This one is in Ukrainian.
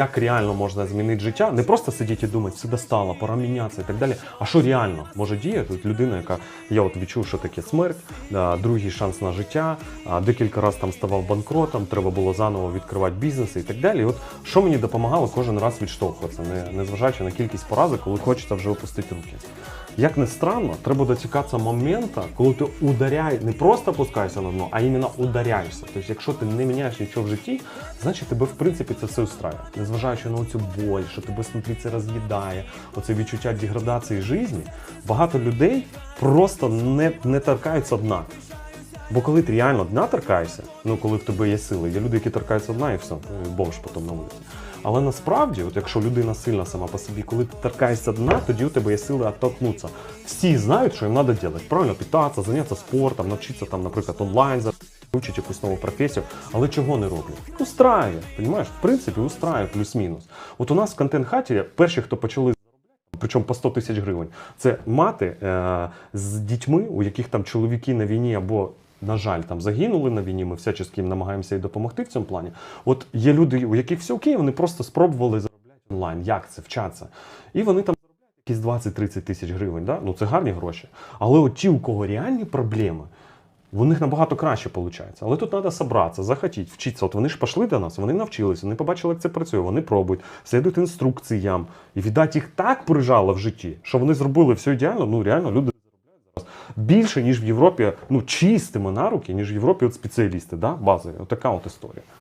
Як реально можна змінити життя, не просто сидіти і думати, все достало, пора мінятися і так далі. А що реально може діяти? От людина, яка я от відчув, що таке смерть, другий шанс на життя, декілька разів там ставав банкротом, треба було заново відкривати бізнеси і так далі. І от що мені допомагало кожен раз відштовхуватися, не, незважаючи на кількість поразок, коли хочеться вже опустити руки. Як не странно, треба дочекатися моменту, коли ти ударяєш, не просто опускаєшся на дно, а іменно ударяєшся. Тобто, якщо ти не міняєш нічого в житті, значить тебе в принципі це все устраює. Незважаючи на цю боль, що тебе снутрі це роз'їдає, оце відчуття деградації житті, багато людей просто не, не торкаються дна. Бо коли ти реально дна торкаєшся, ну коли в тебе є сили, є люди, які торкаються дна і все, бомж потім на вулиці. Але насправді, от якщо людина сильна сама по собі, коли ти торкаєшся дна, тоді у тебе є сили оттолкнутися. Всі знають, що їм треба робити. Правильно питатися, зайнятися спортом, навчитися там, наприклад, онлайн за- якусь нову професію, але чого не роблять? Устраює, розумієш? В принципі, устраює плюс-мінус. От у нас в контент-хаті перші, хто почали причому по 100 тисяч гривень. Це мати е, з дітьми, у яких там чоловіки на війні або. На жаль, там загинули на війні. Ми всячески їм намагаємося і допомогти в цьому плані. От є люди, у яких все окей, вони просто спробували заробляти онлайн. Як це вчаться? І вони там заробляють якісь 20-30 тисяч гривень. Да? Ну це гарні гроші. Але от ті, у кого реальні проблеми, у них набагато краще виходить. Але тут треба зібратися, захотіти, вчитися. От вони ж пішли до нас, вони навчилися, вони побачили, як це працює, вони пробують, слідують інструкціям. І віддать їх так прижало в житті, що вони зробили все ідеально. Ну реально люди заробляють зараз більше, ніж в Європі, ну чистими на руки, ніж в Європі от спеціалісти, да? базові. Отака от історія.